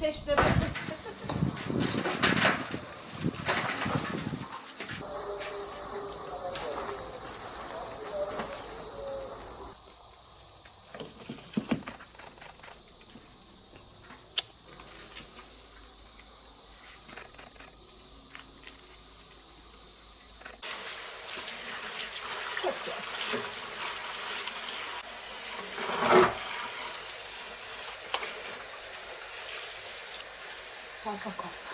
Teşte Fazla koy. か。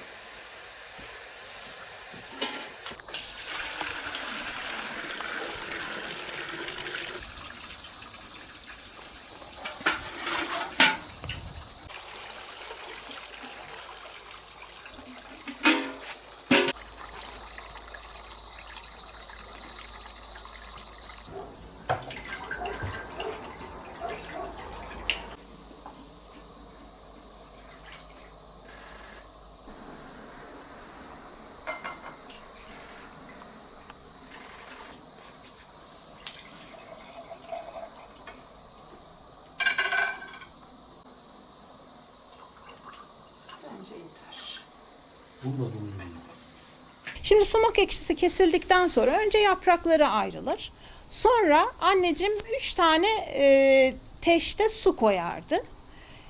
Şimdi sumak ekşisi kesildikten sonra önce yaprakları ayrılır. Sonra anneciğim 3 tane e, teşte su koyardı.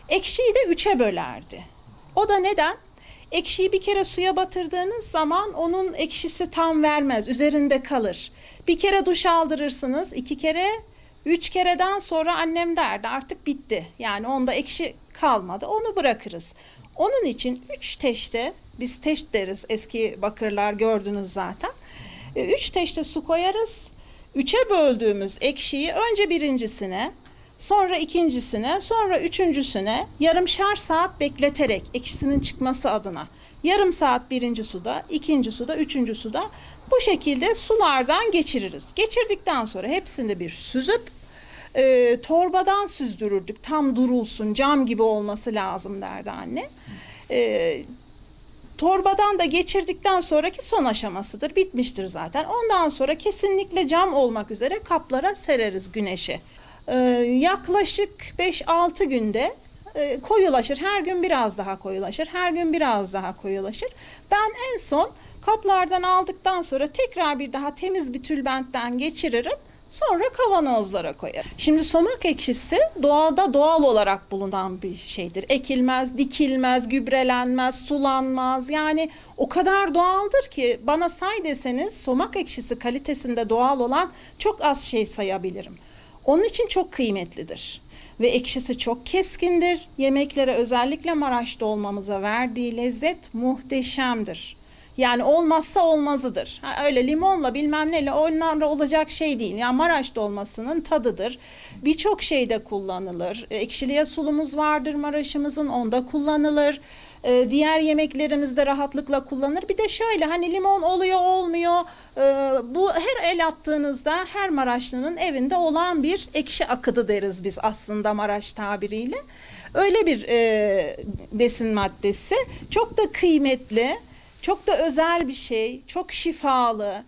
Ekşiyi de 3'e bölerdi. O da neden? Ekşiyi bir kere suya batırdığınız zaman onun ekşisi tam vermez, üzerinde kalır. Bir kere duş aldırırsınız, iki kere, üç kereden sonra annem derdi artık bitti. Yani onda ekşi kalmadı, onu bırakırız. Onun için üç teşte, biz teş deriz eski bakırlar gördünüz zaten. E, Üç teşte su koyarız. Üçe böldüğümüz ekşiyi önce birincisine, sonra ikincisine, sonra üçüncüsüne yarımşar saat bekleterek ekşisinin çıkması adına. Yarım saat birinci suda, ikinci suda, üçüncü suda bu şekilde sulardan geçiririz. Geçirdikten sonra hepsini bir süzüp e, torbadan süzdürürdük. Tam durulsun, cam gibi olması lazım derdi anne. E, torbadan da geçirdikten sonraki son aşamasıdır. Bitmiştir zaten. Ondan sonra kesinlikle cam olmak üzere kaplara sereriz güneşe. Ee, yaklaşık 5-6 günde e, koyulaşır. Her gün biraz daha koyulaşır. Her gün biraz daha koyulaşır. Ben en son kaplardan aldıktan sonra tekrar bir daha temiz bir tülbentten geçiririm. Sonra kavanozlara koyarım. Şimdi somak ekşisi doğada doğal olarak bulunan bir şeydir. Ekilmez, dikilmez, gübrelenmez, sulanmaz. Yani o kadar doğaldır ki bana say deseniz somak ekşisi kalitesinde doğal olan çok az şey sayabilirim. Onun için çok kıymetlidir. Ve ekşisi çok keskindir. Yemeklere özellikle Maraş'ta olmamıza verdiği lezzet muhteşemdir. Yani olmazsa olmazıdır. Öyle limonla bilmem neyle onlarla olacak şey değil. Yani Maraş dolmasının tadıdır. Birçok şeyde kullanılır. E, Ekşiliye sulumuz vardır Maraş'ımızın onda kullanılır. E, diğer yemeklerimizde rahatlıkla kullanılır. Bir de şöyle hani limon oluyor olmuyor. E, bu her el attığınızda her Maraşlı'nın evinde olan bir ekşi akıdı deriz biz aslında Maraş tabiriyle. Öyle bir besin maddesi. Çok da kıymetli. Çok da özel bir şey, çok şifalı.